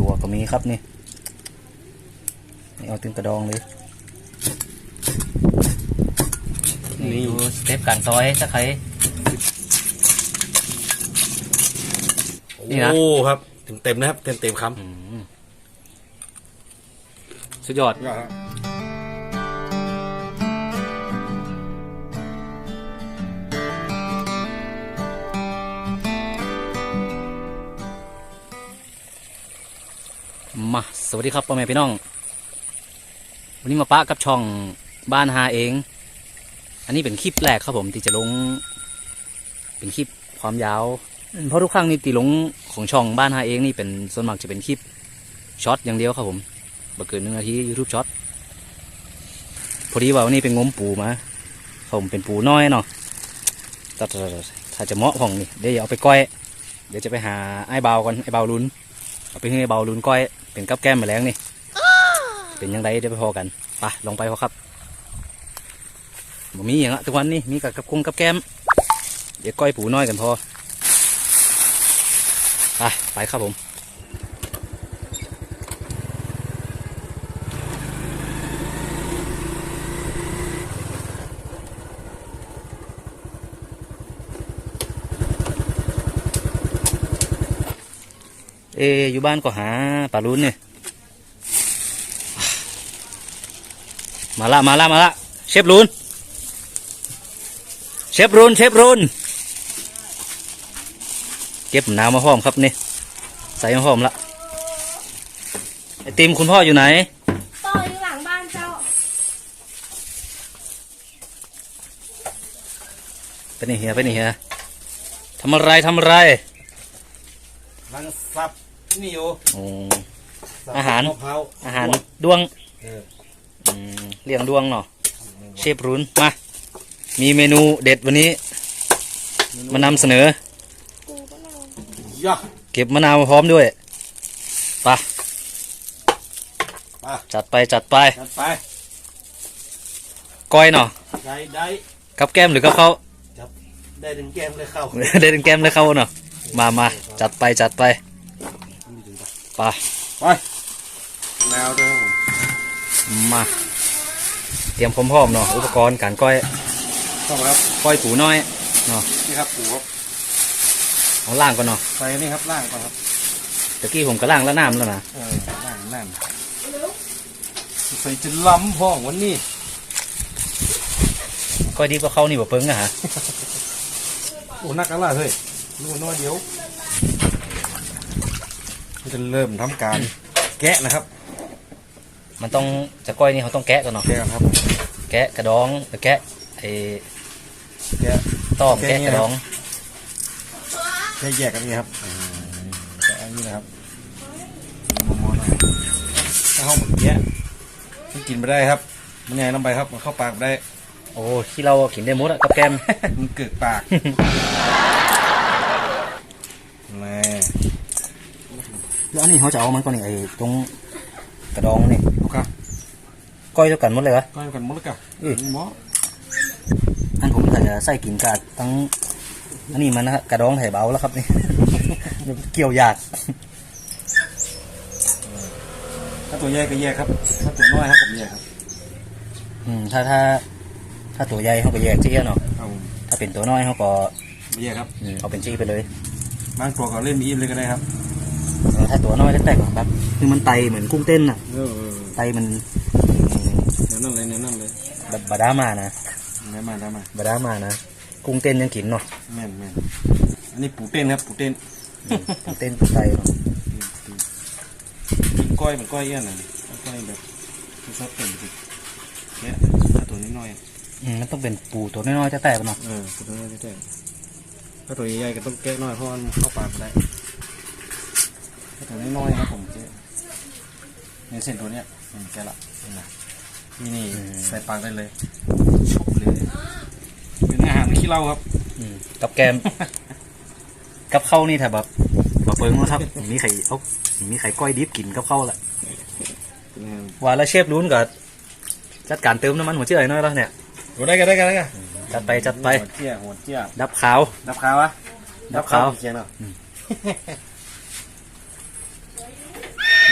ตัวก็มีครับนี่นี่เอาตึงกระดองเลยนี่ดูสเต็ปการซอยสักใครนี่นะโอ้ครับเต็มเต็มๆนะครับ เต็มเต็มๆคอืมสุดยอดำ มาสวัสดีครับพ่อแม่พี่น้อง วันนี้มาปะกับช่องบ้านหาเอง อันนี้เป็นคลิปแรกครับผมที่จะลง เป็นคลิปความยาว เพราะทุกครั้งนี่ตีลงของช่องบ้านหาเองนี่เป็นส่วนมากจะเป็นคลิปช็อตอย่างเดียวครับผมบ่เกินหนึ่งนาทียูทูบช็อตพอดีว่าวันนี้เป็นงมปูมาครับผมเป็นปูน้อยเนาะถ้าถ้าจะเหมาะของนี่เดี๋ยวเอาไปก้อยเดี๋ยวจะไปหาไอ้เบาก่อนไอ้เบาลุนเอาไปให้เบาลุนก้อย เป็นกับแก้มมาแล้วนี่ เป็นยังไงเดี๋ยวไปพอกันไปลองไปพอครับบ่มีอย่างละทุกวันนี้มีกับกับคงกับแก้ม เดี๋ยวก้อยปูน้อยกันพอไปไปครับผม เอออยู่บ้านก็หาปลาลุนเนี่ยมาละมาละมาละเชฟรุนเชฟรุนเชฟรุนเก็บน้ำมาหอมครับนี่ใส่มาหอมละไอติมคุณพ่ออยู่ไหนต่ออยู่หลังบ้านเจ้าไปนี่เฮียไปนี่เฮียทำอะไรทำอะไรลังซับ นี่อยู่โอ้สับอาหาร มะพร้าวอาหารดวงเอออืมเลี้ยงดวงเนาะเชฟรุนมา มีเมนูเด็ดวันนี้มานำเสนอกูก็นอนย่าเก็บมะนาวมาพร้อมด้วยไปไปจัดไปจัดไปจัดไปก้อยเนาะได้ได้กับแก้มหรือกับเขาวได้ถึงแก้มเลยเข้าได้ถึงแก้มเลยเขาเนาะมามาจัดไปจัดไป ไปไปแนวด้วยครับผมมา เตรียมพร้อมๆเนาะอุปกรณ์การก้อยเข้ามาครับก้อยปูน้อยเนาะนี่ครับปูครับเอาล่างก่อนเนาะใส่นี่ครับล่างก่อนครับตะกี้ผมก็ล่างแล้วน้ำแล้วนะเออล่างนั่นใส่จะล้ำพ่องวันนี้ก้อยดีกว่าเขานี่บ่เปิ้งอะฮะโอ้นักอะไรเฮ้ยนู่นน้อยเดียวเรา จะเริ่มทำการแกะนะครับ มันต้องจะก้อยนี่เขาต้องแกะก่อนเนาะแกะครับ แกะกระดองแล้วแกะไอ้แกะต้อมแกะแกะนี่กนะระดองแกะแยกกันนี่ครับแกะอันนี้นะครับมอๆหน่อยถ้าเข้าหมดแกะมันกินไปได้ครับ มันใหญ่ลงไปครับมันเข้าปากไม่ได้ โอ้ที่เรากินได้หมดอะกับแก้มมันเกิดปากแม่ แล้วอันนี้เขาจะเอามันก่อนนี่ไอ้ตรงกระดองนี่ลูกครับก้อยเท่ากันหมดเลยวะก้อยกันหมดแล้วกันอืมหมออันผมก็จะใส่กินกาดทั้งอันนี้มันนะครับกระดองไถ่เบาแล้วครับนี่ เกี่ยวยากถ้าตัวใหญ่ก็แยกครับ ถ้าตัวน้อยครับผมแยกครับ อืม ถ้าถ้า ถ้าตัวใหญ่เขาก็แยกจี้เนาะเอาถ้าเป็นตัวน้อยเขาก็ไม่แยกครับอืมเอาเป็นจี้ไปเลยบางตัวก็เล่นมีอิ่มเลยก็ได้ครับ เออถ้าตัวน้อยแตกๆแบบคือมันไตเหมือนกุ้งเต้นน่ะเออเออไตมันอืมแนวนั่นเลยแนวนั่นเลยแบบบาดามานะได้มาได้มาบาดามานะกุ้งเต้นยังกินเนาะแม่นแม่นอันนี้ปูเต้นครับปูเต้นอืมกุ้งเต้นกุ้งไตเนาะก้อยเหมือนก้อยเอี้ยนน่ะก้อยแบบชอบเต้นเนี่ยตัวนี้น้อยอืมมันต้องเป็นปูตัวน้อยๆแตกเนาะเออตัวน้อยๆเต้นถ้าตัวใหญ่ๆก็ต้องแก้น้อยเพราะมันเข้าปากไม่ได้ ถ้าตัวน้อยๆครับผมเจ๊ในเส้นตัวเนี้ยอืมแกะละนี่นะนี่นี่ใส่ปากได้เลยชุบเลยเป็นอาหารขี้เหล้าครับอืมกับแกม กับข้าวนี่ถ้าแบบบ่เปิ้งนะครับมีไข่เอามีไข่ก้อยดิบกินกับข้าวแหละเป็นอาหารว่าแล้วเชฟรุ้นก็จัดการเติมน้ำมันหัวเชื้อหน่อยแล้วเนี่ยโอ้ได้กันได้กันได้กันจัดไปจัดไปหัวเจี๊ยหัวเจี๊ยดับขาว ดับขาววะดับขาวเจียนเนา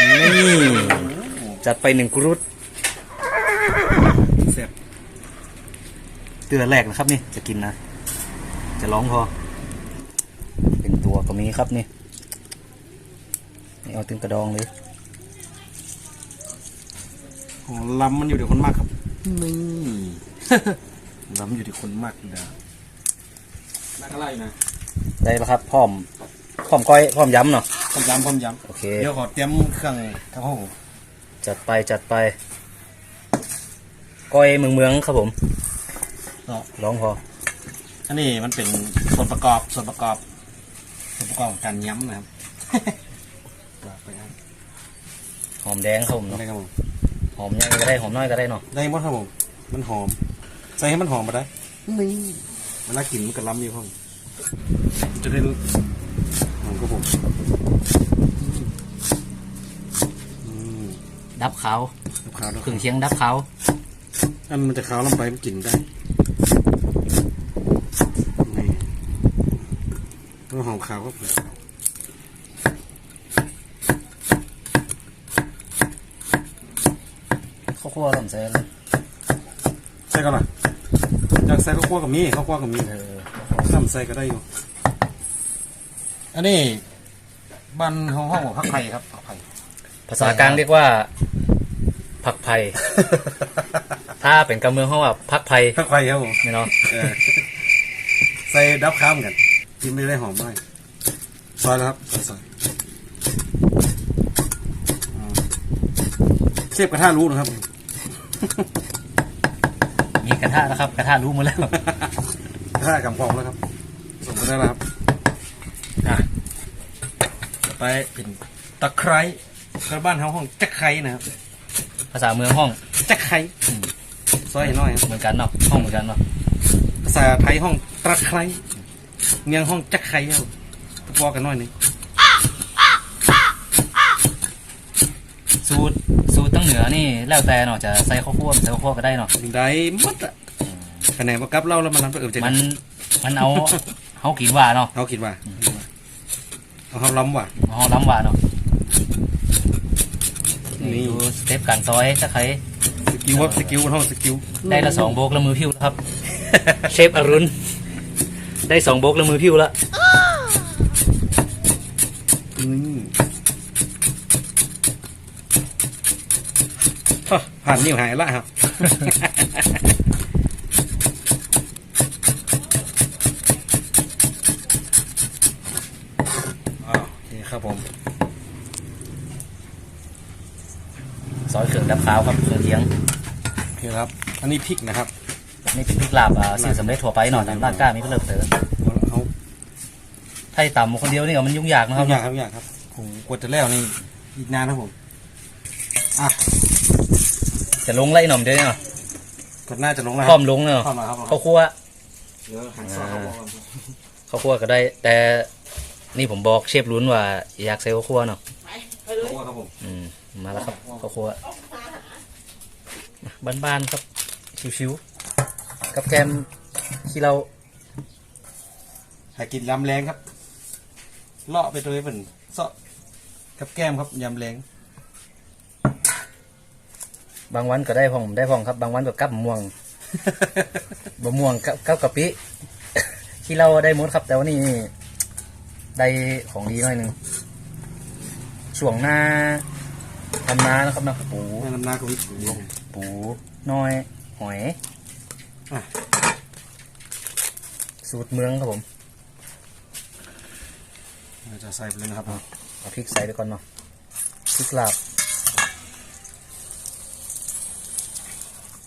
ะจัดไปหนึ่งกรุดเสียบเตือแรกนะครับนี่จะกินนะ จะร้องพอ เป็นตัวก็มีครับนี่นี่เอาตึงกระดองเลยอ๋อลำมันอยู่ที่คนมากครับนี่ลำอยู่ที่คนมากนะนักอะไรนะได้แล้วครับพร้อมพร้อมก้อยพร้อมย้ำเนาะพร้อมย้ำพร้อมย้โอ เคำเดี๋ยวขอเตรียมเครื่องทั้งห้องจัดไปจัดไปก้อยเมืองเมืองครับผมเนาะร้องพออันนี้มันเป็นส่วนประกอบส่วนประกอบ ส่วนประกอบของการย้ำนะครับว่าไปครับหอมแดงครับผมเนาะได้ครับผมหอมยังก็ได้หอมน้อยก็ได้เนาะได้หมดครับผมมันหอม ใส่ให้มันหอมมาได้นี่เวลากินมันก็ล้ำอยู่ครับผมจะได้รู้หอมครับผมอืม ดับขาวลูกค้าแล้วเครื่องเคียงดับขาวอันมันจะขาวลงไปมันกินได้นี่ต้องหอมขาวครับผมข้าวคั่วลำเส้นใส่กันล่ะอยากใส่ข้าวคั่วกับมีข้าวคั่วกับมีเออซ้ำใส่ก็ได้อยู่ อันนี้บ้านห้องห้องของพักไผ่ครับพักไผ่ภาษากลางเรียกว่า ผักไผ่ถ้าเป็นกำเมืองเขาว่าผักไผ่พักไผ่ครับผมไม่เนาะเออใส่ดับข้ามกันกินไม่ได้หอมมากซอยแล้วครับซอยซอยอ่าเสียบกระทะรู้นะครับ มีกระทะนะครับ กระทะรู้หมาแล้วกระทะกำพองแล้วครับส่งไปได้แล้วครับอะต่อไปเป็นตะไคร้ชาวบ้านเขาห้องจักไคร้นะครับ ภาษาเมืองห้องจักไคร้ซอยให้น้อยครับเหมือนกันเนาะห้องเหมือนกันเนาะภาษาไทยห้องตะไคร้เมียงห้องจักไคร้ครับพอกันหน้อยหนึงสูตรสูตรตั้งเหนือนี่แล้วแต่เนาะจะใส่ข้าวคั่วไม่ใส่ข้าวคั่วก็ได้เนาะได้หมดอะคะแนนมากับเราแล้วมันรับไปเออจะมันมันเอาเขากินว่าเนาะเขาคิดว่าเอาเขาล้ำว่ะเอาล้ำว่าเนาะ นี่นี่ดูสเต็ปการซอยสักใครสกิลครับสกิลบนห้องสกิลได้ละสองโบกแล้วมือพิ้วแล้วครับ เชฟอรุณได้สองโบกแล้วมือพิ้วแล้วนี่ฮะผ่านนิ้วหายละครับอ้าวโอเคครับผม ซ อยเครื่องดับขาวครับเครื่องเคียงโอเคครับ อันนี้พริกนะครับนี่เป็นพริกลาบอ่าซื้อสำเร็จทั่วไปเนาะตามร้านกล้ามีก็เลิกเต๋อเอาถ้าให้ต่ำคนเดียวนี่ก็มันยุ่งยากนะคเอารับอย่างครับอย่างครับผมกดจะแล้วนี่อีกนานนะครับผมอะจะลงไล่หน่อมเดียวเนาะกดหน้าจะลงแล้วพร้อมลงเนาะเข้ามาครับข้าวคั่วเดี๋ยวหันซอยเข้ามาก่อนข้าวคั่วก็ได้ แต่นี่ผมบอกเชฟลุ้นว่าอยากใส่ข้าวคั่วเนาะเข้ามาครับผมอื มมาแล้วครับข้าวคั่วบ้านๆครับชิวๆกับแกมที่เราให้กินยำแรงครับ เลาะไปตัวเป็นเซาะกับแก้มครับยำแรงบางวันก็ได้พองได้พองครับ บางวันก็กับมะม่วงบะม่วงกับกับกะปิที่เราได้หมดครับ แต่ว่านี่ได้ของดีหน่อยหนึ่งช่วงหน้า ทำนานะครับเนาะปูแม่น้ำหน้าก็วิถีลงปูน้อยหอยอะสูตรเมืองครับผมเราจะใส่ไปเลยนะครับเอาพริกใส่ไปก่อนเนาะพริกลาบ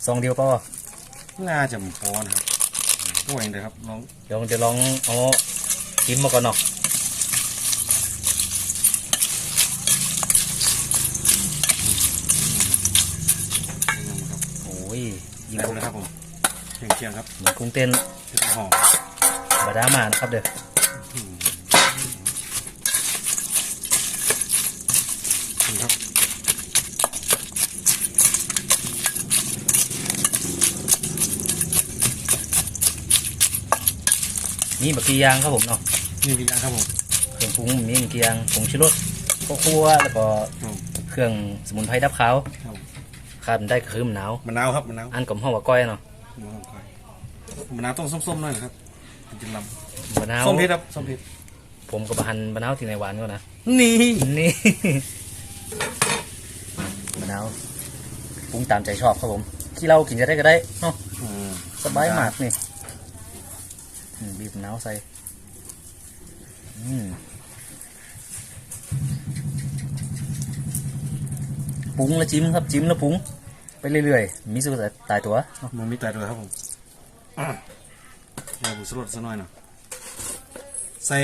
ซองเดียวเปล่าวะน่าจะหมพอนะครับก็เองเลยครับลองเดี๋ยวเดี๋ยวลองเอาจิ้มมาก่อนเนาะ นะครับ โอ้ ยยิงใส่ไปเลยครับผมเคียงเคียงๆครับเหมือนกุ้งเต้นเดี๋ยวหอมบาดามานะครับเด้อครับนี่บักกียางครับผมเนาะนี่ดีนะครับผมเครื่องปรุงมีบักกียางผงชูรสข้าวคั่วแล้วก็อืมเครื่องสมุนไพรดับขาวครับ ขาดมันได้ก็คือมะนาวมะนาวครับมะนาวอันกับห้องว่าก้อยเนาะมะนาวค่อยมะนาวต้องส้มๆหน่อยนะครับมันจะลมะนาวำส้มเผ็ดครับส้มเผ็ดผมกับบะฮันมะนาวที่ในหวานก็นะนี่นี่มะนาวปรุงตามใจชอบครับผมที่เรากินจะได้ก็ได้เนาะอืมสบายมากนี่อืมบีบมะนาวใส่อืม ปรุงแล้วจิ้มครับจิ้มแล้วปรุงไปเรื่อยๆมีสูตรตายตัวเนาะมันมีแต่ด้วยครับผมอะเดี๋ยวผมสลดสักหน่อยหน่อยใส่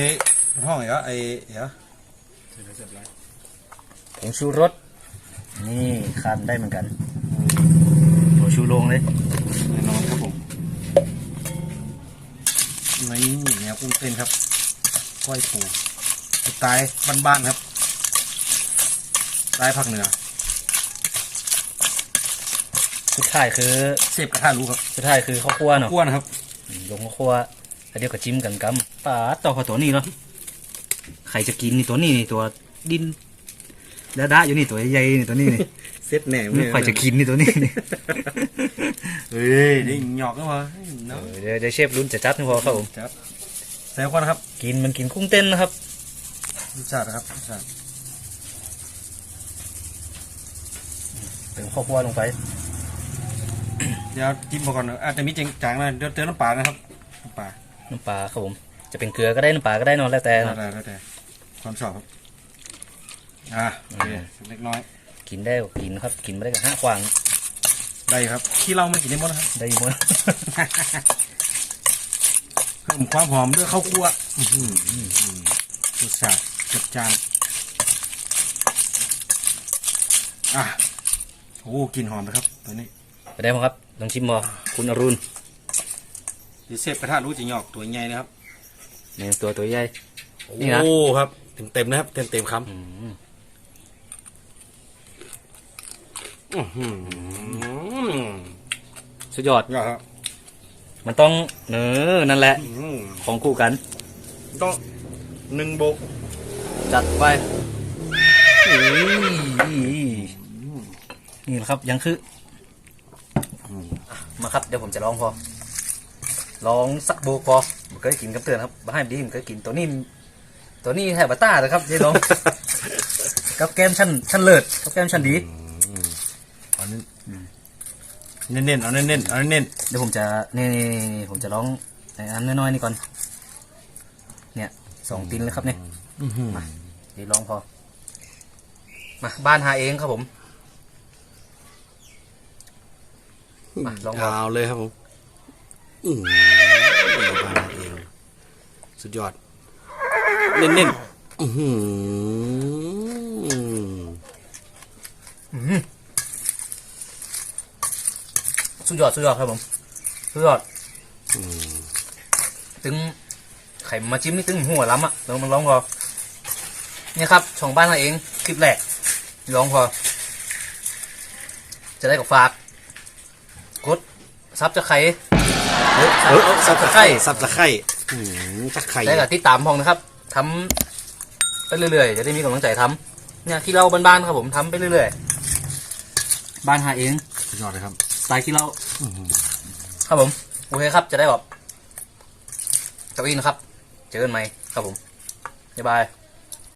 ห้องอีกอะไอ้เดี๋ยวเสร็จแล้วเสร็จแล้วผงชูรสนี่ขาดได้เหมือนกันผงชูโรงเลยแน่นอนครับผมนี่แนวกุ้งเต้นครับก้อยปูสไตล์บ้านๆครับสไตล์ภาคเหนือ สุด ท้ายคือเสพกระทะรู้ครับสุดท้ายคือข้าวคั่วเนาะกวนครับลงข้าวคั่วแล้วเดี๋ยวก็จิ้มกันกำปลาต่อกับตัวนี้เนาะใครจะกินนี่ตัวนี้นี่ตัวดินดาดาอยู่นี่ตัวใหญ่ๆนี่ตัวนี้นี่ เซ็ตแหนมไม่ค่อยจะกินนี่ตัวนี้นี่ เฮ้ยนี่หยอกก็มาเอเนาะอเดี๋ยวเดี๋ยวเชฟรุ่นจะจัดให้พอครับผมครับแซวก่อนนะครับกินมันกินกุ้งเต้นนะครับ รสชาตินะครับรสชาติเติมข้าวคั่วลงไป เดี๋ยวจิ้มมาก่อนนะอาจจะมีเจงจางนะเดี๋ยวเติมน้ำปลานะครับน้ำปลาน้ำปลาครับผม จะเป็นเกลือก็ได้น้ำปลาก็ได้เนอนแล้วแต่ได้เนาะได้ได้แต่ความชอบครับอ่าโอเคเล็กน้อย กินได้ก็กินครับ กินไม่ได้ก็ห้าควางได้ครับขี้เหล้าไม่กินได้หมดนะครับได้อยู่หมดเพิ่มความหอมด้วยข้าวคั่วอื้อหืออื้อหือรสชาติจัดจานอะโอ้กลินหอมนะครับตัวนี้ ไปได้ไหมครับลองชิมมอคุณอรุณดีเซฟกระทะรู้จะหยอกตัวใหญ่นะครับในตัวตัวใหญ่ นี่นะ โอ้ครับเต็มเต็มๆนะครับเต็มเต็มๆคำอืมอื้อหือสุดยอด ยอดครับมันต้องเนอนั่นแหละ อื้อหือของคู่กัน ต้องหนึ่งโบกจัดไปอุ้ยนี่แหละครับยังคืออะ มาครับเดี๋ยวผมจะลองพอลองสักโบกพอผมเคยกินกับเตือนครับบ้านดีผมเคยกินตัวนี้ตัวนี้แทบบัต้าเลยครับเจ๊ลองกับแก้มชั้นชั้นเลิศกับแก้มชั้นดีเอาเน้นเน้นๆเอาเน้นๆเอาเน้นเดี๋ยวผมจะนี่นี่นี่นี่ผมจะลองในอันน้อยๆนี่ก่อน เนี่ยสองตินเลยครับเนี่ยๆอื้อหือเดี๋ยวลองพอมาบ้านหาเองครับผม มาลองพอยาวเลยครับผมอือบ้านเองสุดยอด เน้นๆอื้อหือสุดยอดสุดยอดครับผมสุดยอดอืมตึงไข่มาจิ้มนี่ตึงหัวล้ำอะลองมาลองพอเนี่ยครับช่องบ้านเราเองคลิปแรกลองพอจะได้กับฝากกด ซับจะไข่เฮ้ยเออซับจะไข่สับตะไคร้อืมตะไคร้ได้กับที่ตามพองนะครับทำไปเรื่อยๆ จะได้มีกำลังใจทำเนี่ยที่เราบ้านๆครับผมทำไปเรื่อยๆ บ้านหาเองสุดยอดเลยครับสไตล์ที่เราอื้อหือครับผมโอเคครับจะได้แบบเก้าอี้นะครับ เจอกันไหมครับผมบ๊ายบาย